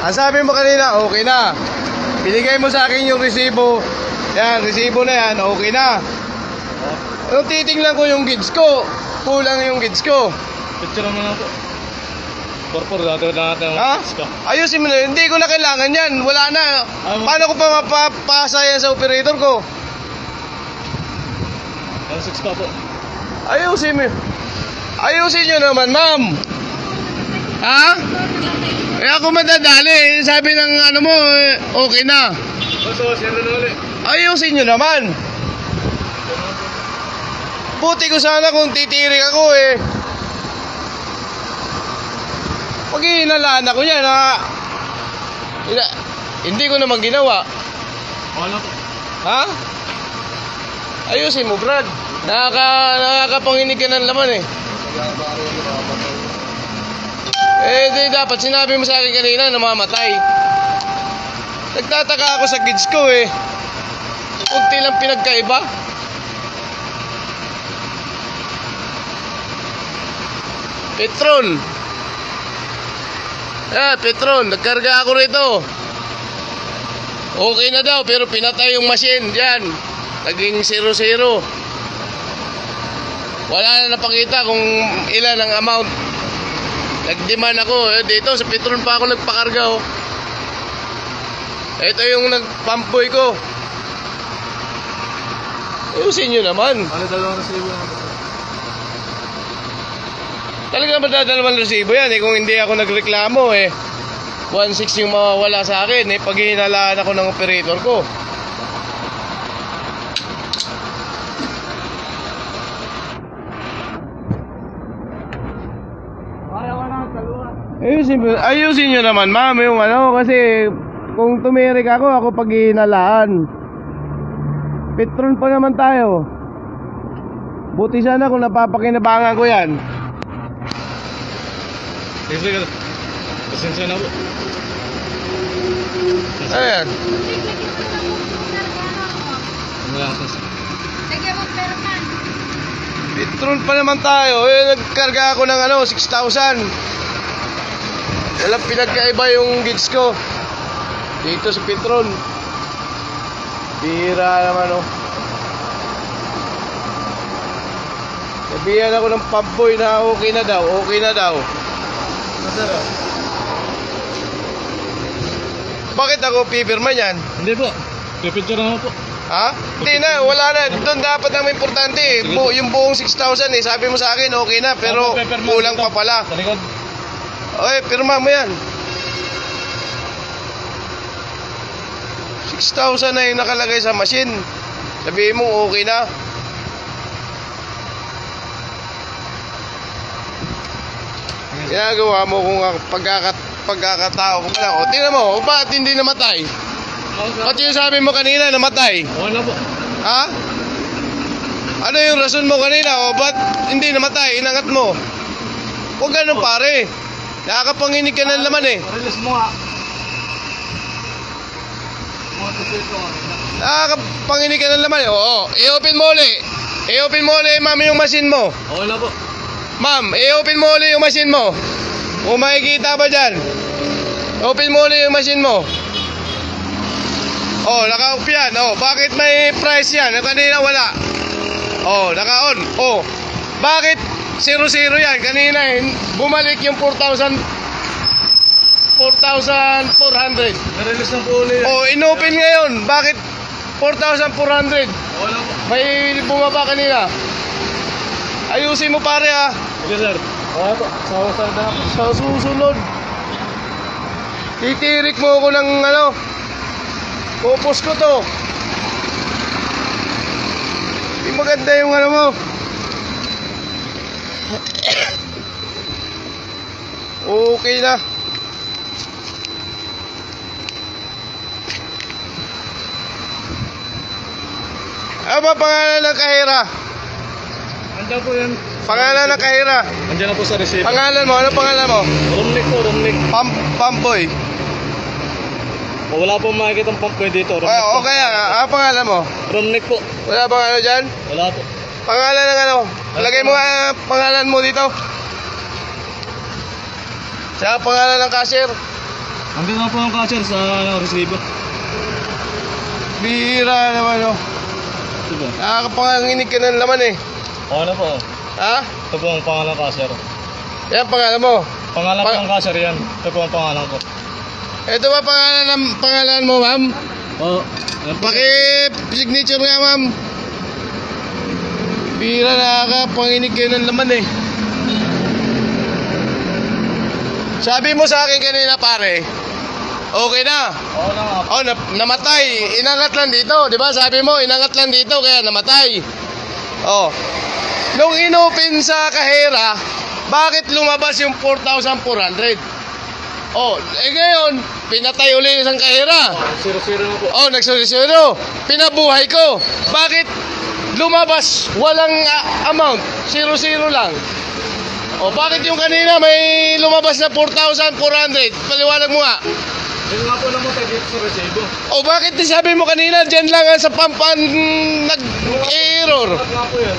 Ang sabi mo kanina, okay na. Binigay mo sa akin yung resibo. Yan, resibo na yan, okay na. Nung titingnan ko yung gids ko, kulang yung gids ko. Picture mo na po. Purpur, dati na natin ang Ha? iska. Ayusin mo na, hindi ko na kailangan yan. Wala na. Ano? Paano ko pa mapapasa yan sa operator ko? Ang six pa po. Ayusin mo. Ayusin nyo naman, ma'am. Ha? Eh ako madadali. Sabi ng ano mo, eh, okay na. Basta, sir na ulit. Ayusin nyo naman. Buti ko sana kung titirik ako eh. Pag hinalaan ako yan, ha? Ina- hindi ko naman ginawa. Wala po. Ha? Ayusin mo, Brad. Nakaka, nakakapanginig ka ng laman eh. Eh, di dapat sinabi mo sa akin kanina namamatay. Nagtataka ako sa kids ko eh. Kunti lang pinagkaiba. Petron. Ah, Petron, nagkarga ako rito. Okay na daw, pero pinatay yung machine diyan. Naging 0-0. Wala na napakita kung ilan ang amount. Nag-demand ako. Eh, dito sa Petron pa ako nagpakarga oh. Ito yung nagpampoy ko. Ayusin nyo naman. Ano dalawang resibo po? Talaga madadalaman resibo yan eh kung hindi ako nagreklamo eh. 1.6 yung mawawala sa akin eh pag hinalaan ako ng operator ko. Ayaw ka na, dalawa. Ayusin, ayusin nyo naman ma'am yung ano kasi kung tumirik ako ako pag hinalaan. Petron pa naman tayo. Buti sana kung napapakinabangan ko yan. Sige, sige. Pasensya na po. Ayan. Petron pa naman tayo. Eh, nagkarga ako ng ano, 6,000. Walang pinagkaiba yung gigs ko. Dito sa Petron. Bira naman oh. Sabihan ako ng pamboy na okay na daw, okay na daw. Bakit ako pipirma yan? Hindi po. Pipicture na po. Ha? Hindi na, wala na. Doon dapat ang importante. eh. Bu- yung buong 6,000 eh. Sabi mo sa akin, okay na. Pero kulang pa pala. Sa likod. Okay, pirma mo yan. 6,000 na yung nakalagay sa machine. Sabihin mo, okay na. Ginagawa mo kung pagkakat pagkakatao ko lang. O, tingnan mo, o, bakit hindi namatay? Ba't yung sabi mo kanina, namatay? Okay na po. Ha? Ano yung rason mo kanina? O ba't hindi namatay? Inangat mo. Huwag ganun pare. Nakakapanginig ka ng laman eh. Release mo nga. Nakakapanginig ka ng laman eh. Oo. I-open mo uli. I-open mo uli, ma'am, yung machine mo. Okay na po. Ma'am, i-open mo uli yung machine mo. Kung makikita ba dyan? Open mo uli yung machine mo. Oh, naka-off yan. Oh, bakit may price yan? Yung kanina wala. Oh, naka-on. Oh, bakit 0-0 yan? Kanina eh, bumalik yung 4,000 4,400. Na-release na po ulit. Oh, inopen ngayon. Bakit 4,400? Okay na po. May bumaba kanina. Ayusin mo pare ah. Sige, sir. Okay po. Sawa-sawa na po. Sa susunod. Titirik mo ako ng ano. Pupus ko to. Hindi maganda yung ano mo. Okay na. Ano ba pangalan ng kahira? Andiyan po yan. Pangalan ng kahira. Andiyan na po sa receipt. Pangalan mo? Ano pangalan mo? Rumnik po, rumnik. Pam Pamboy. O, Wala po makikita ang ko dito. Rumnik po. okay ah. Ano pangalan mo? Rumnik po. Wala bang ano dyan? Wala po. Pangalan ng ano? Lagay mo nga pangalan mo dito. Sa pangalan ng cashier. Andun na po ang catcher sa ano, resibo. Bihira naman, oh. Ito po. Nakakapanganginig ka ng laman, eh. O ano po? Ha? Ito po ang pangalan ng catcher. Yan, pangalan mo. Pangalan Pa- po ng catcher yan. Ito po ang pangalan ko. Ito ba pangalan, ng, pangalan mo, ma'am? Oo. Paki-signature nga, ma'am. Bihira nakakapanginig kayo ng laman, eh. Sabi mo sa akin kanina, pare, okay na. Oo na. Oh, na, namatay. Inangat lang dito, 'di ba? Sabi mo, inangat lang dito kaya namatay. Oh. Nung inopen sa kahera, bakit lumabas yung 4,400? Oh, eh ngayon, pinatay uli isang kahera. Zero-zero na po. Oh, nagsulisuro. Pinabuhay ko. Bakit lumabas walang ah, amount? Zero-zero lang. Oh, bakit yung kanina may lumabas na 4,400? Paliwanag mo nga. Yun nga po lang mo tayo sa resibo. O bakit sabi mo kanina dyan lang ang sa pampan nag-error? Nga po yan.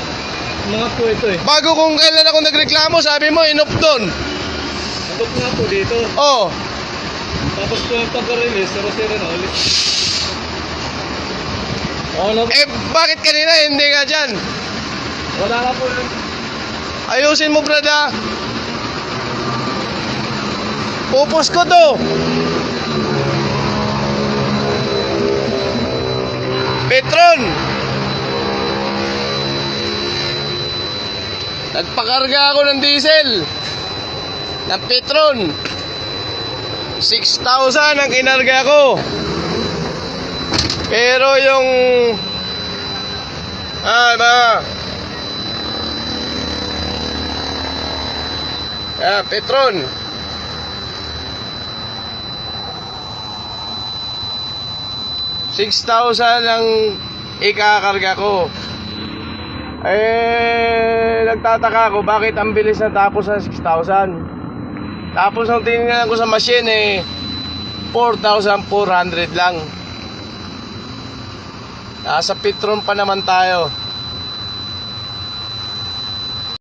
Mga po ito eh. Bago kung kailan ako nagreklamo, sabi mo inop doon. Abot nga po dito. Oh, Tapos po yung pagka-release, zero-zero na ulit. Po. eh bakit kanina hindi nga dyan? Wala na po. Ayusin mo brada. Pupus ko to. Petron. Nagpakarga ako ng diesel. Ng Petron. 6,000 ang kinarga ko. Pero yung... Ah, ba? Ah, Petron. Six thousand ang ikakarga ko. Eh, nagtataka ako bakit ang bilis na tapos sa 6,000. Tapos ang tingnan ko sa machine eh, 4,400 lang. Nasa Petron pa naman tayo.